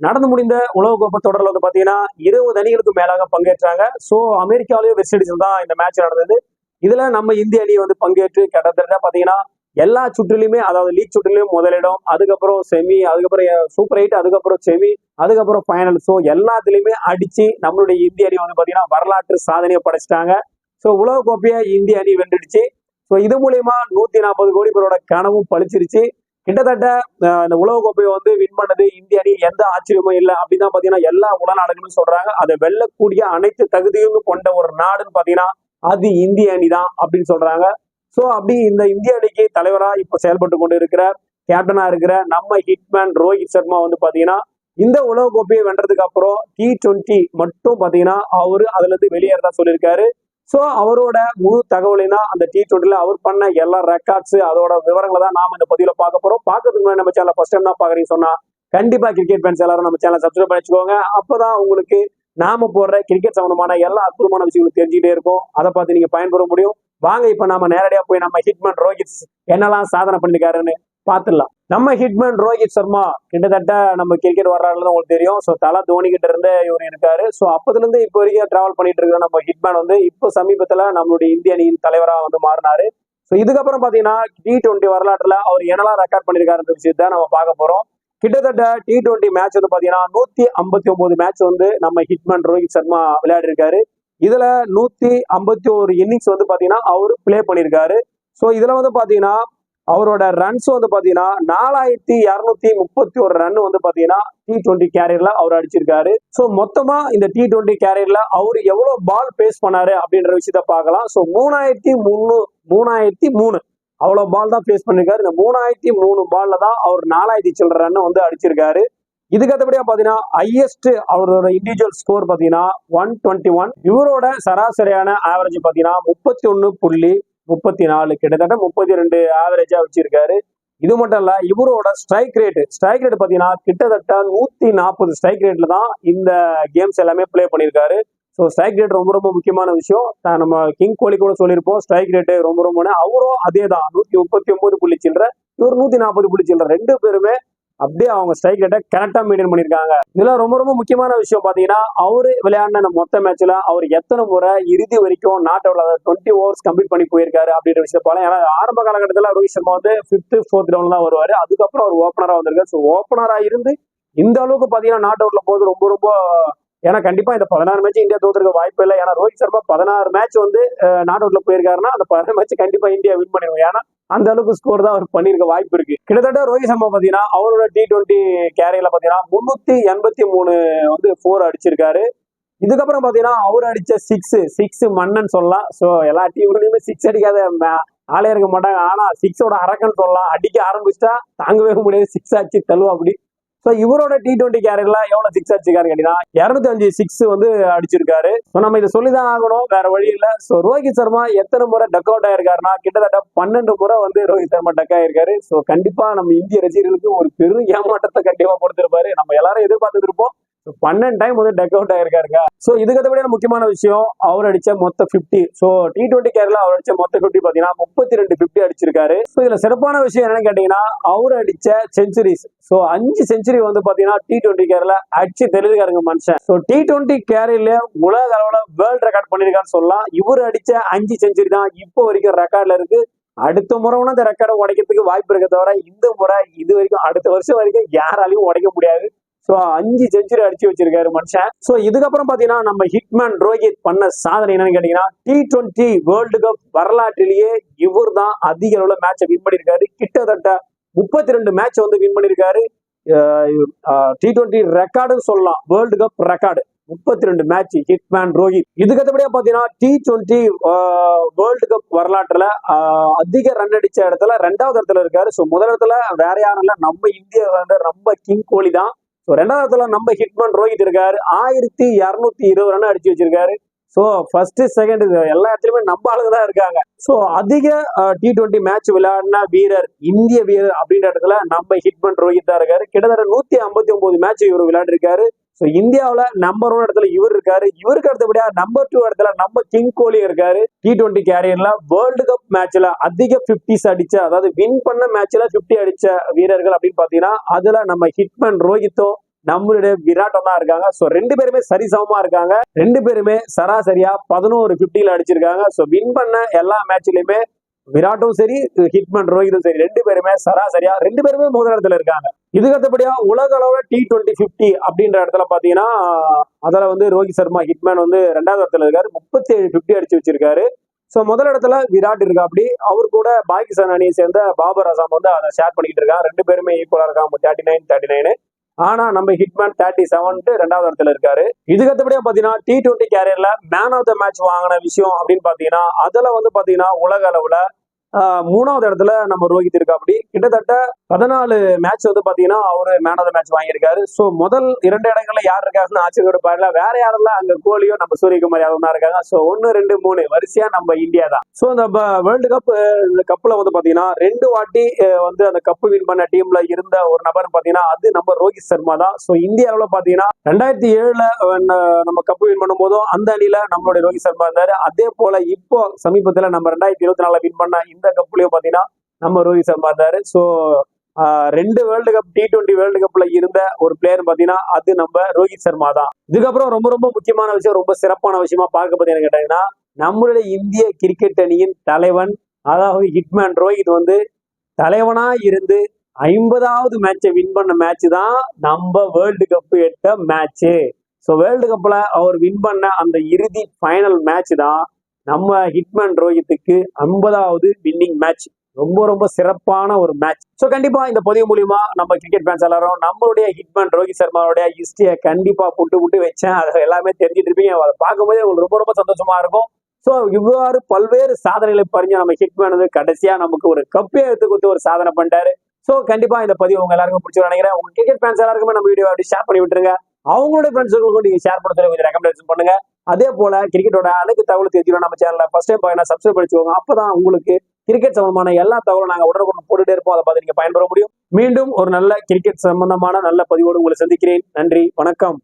நடந்து முடிந்த உலகக்கோப்பை தொடரில் வந்து பார்த்தீங்கன்னா இருபது அணிகளுக்கு மேலாக பங்கேற்றாங்க. ஸோ அமெரிக்காவிலேயும் வெஸ்ட் இண்டீஸ் தான் இந்த மேட்ச் நடந்தது. இதில் நம்ம இந்திய அணி வந்து பங்கேற்று கிட்டத்தட்ட பார்த்தீங்கன்னா எல்லா சுற்றுலையுமே அதாவது லீக் சுற்றிலையும் முதலிடம் அதுக்கப்புறம் செமி அதுக்கப்புறம் சூப்பர் எயிட் அதுக்கப்புறம் செமி அதுக்கப்புறம் ஃபைனல் ஸோ எல்லாத்துலேயுமே அடித்து நம்மளுடைய இந்திய அணி வந்து பார்த்தீங்கன்னா வரலாற்று சாதனையை படைச்சிட்டாங்க. ஸோ உலகக்கோப்பையை இந்திய அணி வென்றுடுச்சு. ஸோ இது மூலயமா நூற்றி நாற்பது கோடி பேரோட கனவும் பழிச்சிருச்சு. கிட்டத்தட்ட இந்த உலக கோப்பையை வந்து வின் பண்ணது இந்திய அணி எந்த ஆச்சரியமும் இல்லை. அப்படின்னு பாத்தீங்கன்னா எல்லா உலக நாடுகளும் சொல்றாங்க. அதை வெல்லக்கூடிய அனைத்து தகுதியும் கொண்ட ஒரு நாடுன்னு பாத்தீங்கன்னா அது இந்திய அணி தான் அப்படின்னு சொல்றாங்க. ஸோ அப்படி இந்த இந்திய அணிக்கு தலைவரா இப்ப செயல்பட்டு கொண்டு இருக்கிற கேப்டனா இருக்கிற நம்ம ஹிட்மேன் ரோஹித் சர்மா வந்து பாத்தீங்கன்னா இந்த உலக கோப்பையை வென்றதுக்கு அப்புறம் டி டுவெண்ட்டி மட்டும் பாத்தீங்கன்னா அவரு அதுல இருந்து வெளியேறதா சொல்லியிருக்காரு. ஸோ அவரோட முழு தகவலினா அந்த டி டுவெண்ட்டில அவர் பண்ண எல்லா ரெக்கார்ட்ஸ் அதோட விவரங்களை தான் நாம இந்த பதிவில் பார்க்க போறோம். பார்க்கறதுக்கு முன்னாடி நம்ம சேனல் ஃபர்ஸ்ட் டைம் தான் பாக்குறீங்க சொன்னா கண்டிப்பா கிரிக்கெட் ஃபேன்ஸ் எல்லாரும் நம்ம சேனல் சப்ஸ்கிரைப் பண்ணி அப்போ அப்பதான் உங்களுக்கு நாம போடுற கிரிக்கெட் சம்பந்தமான எல்லா அற்புதமான விஷயங்களும் தெரிஞ்சுட்டே இருக்கும். அதை பார்த்து நீங்க பயன்பெற முடியும். வாங்க இப்ப நம்ம நேரடியா போய் நம்ம ஹிட்மேன் ரோஹித் என்னெல்லாம் சாதனை பண்ணிருக்காருன்னு பார்த்துடலாம். நம்ம ஹிட்மேன் ரோஹித் சர்மா கிட்டத்தட்ட நம்ம கிரிக்கெட் வரலாறுல உங்களுக்கு தெரியும். ஸோ தலா தோனி கிட்ட இருந்து இவர் இருக்காரு. ஸோ அப்பதுல இருந்து இப்போ வரைக்கும் டிராவல் பண்ணிட்டு இருக்கிற நம்ம ஹிட்மேன் வந்து இப்போ சமீபத்துல நம்மளுடைய இந்திய அணியின் தலைவரா வந்து மாறினாரு. ஸோ இதுக்கப்புறம் பாத்தீங்கன்னா டி டுவெண்ட்டி வரலாற்றுல அவர் என்னெல்லாம் ரெக்கார்ட் பண்ணிருக்காருன்ற விஷயத்த நம்ம பார்க்க போறோம். கிட்டத்தட்ட டி டுவெண்ட்டி மேட்ச் வந்து பாத்தீங்கன்னா நூத்தி ஐம்பத்தி ஒன்பது மேட்ச் வந்து நம்ம ஹிட்மேன் ரோஹித் சர்மா விளையாடி இருக்காரு இதுல நூத்தி ஐம்பத்தி ஒரு இன்னிங்ஸ் வந்து பாத்தீங்கன்னா அவர் ப்ளே பண்ணியிருக்காரு ஸோ இதுல வந்து பாத்தீங்கன்னா அவரோட ரன்ஸ் வந்து பாத்தீங்கன்னா நாலாயிரத்தி இரநூத்தி முப்பத்தி ஒரு ரன் வந்து பாத்தீங்கன்னா டி டுவெண்ட்டி கேரியர்ல அவர் அடிச்சிருக்காரு. ஸோ மொத்தமா இந்த டி டுவெண்ட்டி கேரியர்ல அவர் எவ்வளவு பால் பேஸ் பண்ணாரு அப்படின்ற விஷயத்த பார்க்கலாம். ஸோ மூணாயிரத்தி மூணு மூணாயிரத்தி மூணு. அவ்வளவு பால் தான் பேஸ் பண்ணிருக்காரு. இந்த மூணாயிரத்தி மூணு பால்ல தான் அவர் நாலாயிரத்தி சில்லற ரன் வந்து அடிச்சிருக்காரு. இதுக்கு அடுத்தபடியா பாத்தீங்கன்னா ஹையஸ்ட் அவரோட இண்டிவிஜுவல் ஸ்கோர் பாத்தீங்கன்னா ஒன் டுவெண்ட்டி ஒன் இவரோட சராசரியான ஆவரேஜ் பாத்தீங்கன்னா முப்பத்தி ஒன்னு புள்ளி முப்பத்தி நாலு கிட்டத்தட்ட முப்பத்தி ரெண்டு ஆவரேஜா வச்சிருக்காரு. இது மட்டும் இல்ல இவரோட ஸ்ட்ரைக் ரேட் ஸ்ட்ரைக் ரேட் பாத்தீங்கன்னா கிட்டத்தட்ட நூத்தி நாற்பது ஸ்ட்ரைக் ரேட்ல தான் இந்த கேம்ஸ் எல்லாமே பிளே பண்ணியிருக்காரு ஸோ ஸ்ட்ரைக் ரேட் ரொம்ப ரொம்ப முக்கியமான விஷயம். நம்ம கிங் கோலி கூட சொல்லியிருப்போம் ஸ்ட்ரைக் ரேட்டு ரொம்ப ரொம்ப அவரும் அதே தான் நூத்தி முப்பத்தி ஒன்பது புள்ளி சில்லற இவர் நூத்தி நாற்பது புள்ளி சில்லற. ரெண்டு பேருமே அப்படியே அவங்க ஸ்ட்ரைக் ரேட்டை கரெக்டாக மெயின்டைன் பண்ணியிருக்காங்க. இதெல்லாம் ரொம்ப ரொம்ப முக்கியமான விஷயம் பார்த்தீங்கன்னா அவர் விளையாடின மொத்த மேட்ச்சில் அவர் எத்தனை முறை இறுதி வரைக்கும் நாட் அவுட் அதாவது டுவெண்ட்டி ஓவர்ஸ் கம்ப்ளீட் பண்ணி போயிருக்காரு அப்படின்ற விஷயம் போல ஏன்னா ஆரம்ப காலகட்டத்தில் ரோஹித் சர்மா வந்து ஃபிஃப்த்து ஃபோர்த் டவுன் தான் வருவார். அதுக்கப்புறம் அவர் ஓப்பனராக வந்திருக்காரு. ஸோ ஓப்பனராக இருந்து இந்த அளவுக்கு பார்த்தீங்கன்னா நாட் அவுட்ல போது ரொம்ப ரொம்ப ஏன்னா கண்டிப்பா இந்த பதினாறு மேட்ச் இந்தியா தோத்துருக்க வாய்ப்பு இல்லை. ஏன்னா ரோஹித் சர்மா பதினாறு மேட்ச் வந்து நாட் அவுட்ல போயிருக்காருன்னா அந்த பதினாறு மேட்ச் கண்டிப்பா இந்தியா வின் பண்ணிடுவோம் ஏன்னா அந்த அளவுக்கு ஸ்கோர் தான் அவர் பண்ணிருக்க வாய்ப்பு இருக்கு. கிட்டத்தட்ட ரோஹித் சர்மா பாத்தீங்கன்னா அவரோட டி டுவெண்ட்டி கேரியர்ல பாத்தீங்கன்னா முன்னூத்தி எண்பத்தி மூணு வந்து ஃபோர் அடிச்சிருக்காரு. இதுக்கப்புறம் பாத்தீங்கன்னா அவர் அடிச்ச சிக்ஸ் சிக்ஸ் மன்னன் சொல்லலாம். ஸோ எல்லா டீம்லயுமே சிக்ஸ் அடிக்காத ஆளே இருக்க மாட்டாங்க. ஆனா சிக்ஸோட அரக்கன்னு சொல்லலாம். அடிக்க ஆரம்பிச்சிட்டா தாங்கவே முடியாது. சிக்ஸ் அடிச்சு தள்ளுவா அப்படி ஸோ இவரோட டி டுவெண்ட்டி கேரியர்ல எவ்வளவு சிக்ஸ் அடிச்சிருக்காரு கேட்டீங்கன்னா இருநூத்தி அஞ்சு சிக்ஸ் வந்து அடிச்சிருக்காரு. ஸோ நம்ம இதை சொல்லிதான் ஆகணும் வேற வழி இல்ல. ஸோ ரோஹித் சர்மா எத்தனை முறை டக் அவுட் ஆயிருக்காருன்னா கிட்டத்தட்ட பன்னெண்டு முறை வந்து ரோஹித் சர்மா டக் ஆயிருக்காரு. ஸோ கண்டிப்பா நம்ம இந்திய ரசிகர்களுக்கு ஒரு பெரும் ஏமாற்றத்தை கண்டிப்பா கொடுத்திருப்பாரு. நம்ம எல்லாரும் எதிர்பார்த்துட்டு இருப்போம் பன்னெண்டு டைம் வந்து டக் அவுட் ஆயிருக்காருங்க. ஸோ இதுக்கு முக்கியமான விஷயம்? அவர் அடிச்ச மொத்த 50 ஸோ டி டுவெண்ட்டி கேர்ல அவர் அடிச்ச மொத்த 50 பாத்தீங்கன்னா முப்பத்தி ரெண்டு பிப்டி அடிச்சிருக்காரு. ஸோ இதுல சிறப்பான விஷயம் என்னன்னு கேட்டீங்கன்னா அவர் அடிச்ச செஞ்சுரிஸ் ஸோ அஞ்சு செஞ்சுரி வந்து பாத்தீங்கன்னா டி டுவெண்ட்டி கேரில் அடிச்சு தெரிஞ்சுக்காருங்க மனுஷன். ஸோ டி டுவெண்ட்டி கேரில உலக அளவுல வேர்ல்ட் ரெக்கார்ட் பண்ணிருக்கான்னு சொல்லலாம். இவர் அடிச்ச அஞ்சு செஞ்சுரி தான் இப்போ வரைக்கும் ரெக்கார்ட்ல இருக்கு. அடுத்த முறை வேணா அந்த ரெக்கார்டை உடைக்கிறதுக்கு வாய்ப்பு இருக்க தவிர இந்த முறை இது வரைக்கும் அடுத்த வருஷம் வரைக்கும் யாராலையும் உடைக்க முடியாது. ஸோ அஞ்சு செஞ்சுரி அடிச்சு வச்சிருக்காரு மனுஷன். ஸோ இதுக்கப்புறம் பாத்தீங்கன்னா நம்ம ஹிட்மேன் ரோஹித் பண்ண சாதனை என்னன்னு கேட்டீங்கன்னா டி டுவெண்ட்டி வேர்ல்டு கப் வரலாற்றிலேயே இவர் தான் அதிக அளவுல மேட்சை வின் பண்ணியிருக்காரு கிட்டத்தட்ட முப்பத்தி ரெண்டு மேட்ச் வந்து வின் பண்ணியிருக்காரு டி டுவெண்ட்டி ரெக்கார்டுன்னு சொல்லலாம். வேர்ல்டு கப் ரெக்கார்டு முப்பத்தி ரெண்டு மேட்ச் ஹிட்மேன் ரோஹித் இதுக்கு பாத்தீங்கன்னா டி டுவெண்ட்டி வேர்ல்டு கப் வரலாற்றுல அதிக ரன் அடிச்ச இடத்துல ரெண்டாவது இடத்துல இருக்காரு. ஸோ முதல் இடத்துல வேற யாரும் இல்ல. நம்ம இந்திய வந்து ரொம்ப கிங் கோலி தான். ஸோ ரெண்டாவது நம்ம ஹிட்மேன் ரோஹித் இருக்காரு. ஆயிரத்தி இரநூத்தி இருபது ரன் அடிச்சு வச்சிருக்காரு. ஸோ ஃபர்ஸ்ட் செகண்ட் எல்லா இடத்துலயுமே நம்ம ஆளுங்க தான் இருக்காங்க. ஸோ அதிக டி டுவெண்ட்டி மேட்ச் விளையாடின வீரர் இந்திய வீரர் அப்படின்ற இடத்துல நம்ம ஹிட்மேன் ரோஹித் தான் இருக்காரு. கிட்டத்தட்ட நூத்தி ஐம்பத்தி ஒன்பது மேட்ச் இவர் விளையாண்டிருக்காரு ஸோ இந்தியாவில் நம்பர் ஒன் இடத்துல இவர் இருக்காரு. இவருக்கு அடுத்தபடியா நம்பர் டூ இடத்துல நம்ம கிங் கோலி இருக்காரு. டி டுவெண்ட்டி கேரியர்ல வேர்ல்டு கப் மேட்ச்ல அதிக பிப்டிஸ் அடிச்ச அதாவது வின் பண்ண மேட்ச்ல 50 அடிச்ச வீரர்கள் அப்படின்னு பாத்தீங்கன்னா அதுல நம்ம ஹிட்மேன் ரோஹித்தும் நம்மளுடைய விராட்டம் தான் இருக்காங்க. ஸோ ரெண்டு பேருமே சரிசமமா இருக்காங்க. ரெண்டு பேருமே சராசரியா பதினோரு பிப்டியில அடிச்சிருக்காங்க. ஸோ வின் பண்ண எல்லா மேட்ச்லயுமே விராட்டும் சரி ஹிட்மேன் ரோஹித்தும் சரி. ரெண்டு பேருமே சராசரியா ரெண்டு பேருமே முதல் இடத்துல இருக்காங்க. இதுக்கு அடுத்தபடியா உலக அளவுல டி டுவெண்ட்டி பிப்டி அப்படின்ற இடத்துல பாத்தீங்கன்னா அதுல வந்து ரோஹித் சர்மா ஹிட்மேன் வந்து ரெண்டாவது இடத்துல இருக்காரு. முப்பத்தி ஏழு பிப்டி அடிச்சு வச்சிருக்காரு. ஸோ முதல் இடத்துல விராட் இருக்கா அப்படி அவர் கூட பாகிஸ்தான் அணியை சேர்ந்த பாபர் அசாம் வந்து அதை ஷேர் பண்ணிக்கிட்டு இருக்கான் ரெண்டு பேருமே ஈக்குவலா இருக்காங்க. தேர்ட்டி நைன் தேர்ட்டி நைனு ஆனா நம்ம ஹிட்மேன் தேர்ட்டி செவன்ட்டு ரெண்டாவது இடத்துல இருக்காரு. இதுக்கு அடுத்தபடியா பாத்தீங்கன்னா டி டுவெண்ட்டி கேரியர்ல மேன் ஆஃப் த மேட்ச் வாங்கின விஷயம் அப்படின்னு பாத்தீங்கன்னா அதுல வந்து பாத்தீங்கன்னா உலக அளவுல மூணாவது இடத்துல நம்ம ரோஹித் இருக்கா அப்படி கிட்டத்தட்ட பதினாலு மேட்ச் வந்து பாத்தீங்கன்னா அவரு மேன் ஆஃப் த மேட்ச் வாங்கியிருக்காரு. ஸோ முதல் இரண்டு இடங்கள்ல யார் இருக்காருன்னு ஆச்சரிய பாருல வேற யாரெல்லாம் அங்க கோலியோ நம்ம சூரியகுமார் யாரும் தான் இருக்காங்க. ஸோ ஒன்னு ரெண்டு மூணு. வரிசையா நம்ம இந்தியா தான். ஸோ இந்த வேர்ல்டு கப் இந்த கப்ல வந்து பாத்தீங்கன்னா ரெண்டு வாட்டி வந்து அந்த கப்பு வின் பண்ண டீம்ல இருந்த ஒரு நபர் பாத்தீங்கன்னா அது நம்ம ரோஹித் சர்மா தான். ஸோ இந்தியாவில் பாத்தீங்கன்னா ரெண்டாயிரத்தி ஏழுல நம்ம கப்பு வின் பண்ணும்போதும் அந்த அணியில நம்மளுடைய ரோஹித் சர்மா இருந்தாரு. அதே போல இப்போ சமீபத்துல நம்ம ரெண்டாயிரத்தி இருபத்தி நாலுல வின் பண்ண இந்த கப்லயும் பாத்தீங்கன்னா நம்ம ரோஹித் சர்மா இருந்தாரு. ஸோ ரெண்டு world cup T twenty world கப்ல இருந்த ஒரு பிளேயர் பாத்தீங்கன்னா அது நம்ம ரோஹித் சர்மா தான். இதுக்கப்புறம் ரொம்ப ரொம்ப முக்கியமான விஷயம் ரொம்ப சிறப்பான விஷயமா பார்க்க பார்த்தீங்கன்னு கேட்டீங்கன்னா நம்மளுடைய இந்திய கிரிக்கெட் அணியின் தலைவன் அதாவது ஹிட்மேன் ரோஹித் வந்து தலைவனா இருந்து ஐம்பதாவது மேட்சை வின் பண்ண மேட்ச் தான் நம்ம வேர்ல்டு கப் எட்ட மேட்ச்சு ஸோ வேர்ல்டு கப்ல அவர் வின் பண்ண அந்த இறுதி ஃபைனல் மேட்ச் தான் நம்ம ஹிட்மேன் ரோஹித்துக்கு ஐம்பதாவது வின்னிங் மேட்ச் ரொம்ப ரொம்ப சிறப்பான ஒரு மேட்ச் ஸோ கண்டிப்பா இந்த பதிவு மூலியமா நம்ம கிரிக்கெட் ஃபேன்ஸ் எல்லாரும் நம்மளுடைய ஹிட்மேன் ரோஹித் சர்மாவுடைய ஹிஸ்டரியை கண்டிப்பா புட்டு புட்டு வச்சேன். அதை எல்லாமே தெரிஞ்சுட்டு இருப்பீங்க. அதை பார்க்கும்போதே உங்களுக்கு ரொம்ப ரொம்ப சந்தோஷமா இருக்கும். ஸோ இவ்வாறு பல்வேறு சாதனைகளை பறிஞ்சு நம்ம ஹிட்மேன் வந்து கடைசியா நமக்கு ஒரு கப்பே எடுத்து கொடுத்து ஒரு சாதனை பண்ணிட்டாரு. ஸோ கண்டிப்பா இந்த பதிவு உங்க எல்லாருக்கும் பிடிச்சி நினைக்கிறேன். உங்க கிரிக்கெட் ஃபேன்ஸ் எல்லாருக்குமே நம்ம வீடியோ அப்படி ஷேர் பண்ணி விட்டுருங்க. அவங்களோட ஃப்ரெண்ட்ஸுக்கும் நீங்க ஷேர் பண்ண சொல்லி கொஞ்சம் ரெக்கமெண்டேஷன் பண்ணுங்க. அதே போல கிரிக்கெட்டோட அனைத்து தகவல் தெரிஞ்சுக்கணும் நம்ம சேனல்ல ஃபர்ஸ்ட் டைம் பாருங்க சப்ஸ்கிரைப் பண்ணிச்சுக்கோங்க அப்பதான் உங்களுக்கு கிரிக்கெட் சம்பந்தமான எல்லா தகவலும் நாங்க உடனுக்குடன் போட்டுட்டே இருப்போம். அதை பார்த்து நீங்கள் பயன்பெற முடியும். மீண்டும் ஒரு நல்ல கிரிக்கெட் சம்பந்தமான நல்ல பதிவோடு உங்களை சந்திக்கிறேன். நன்றி. வணக்கம்.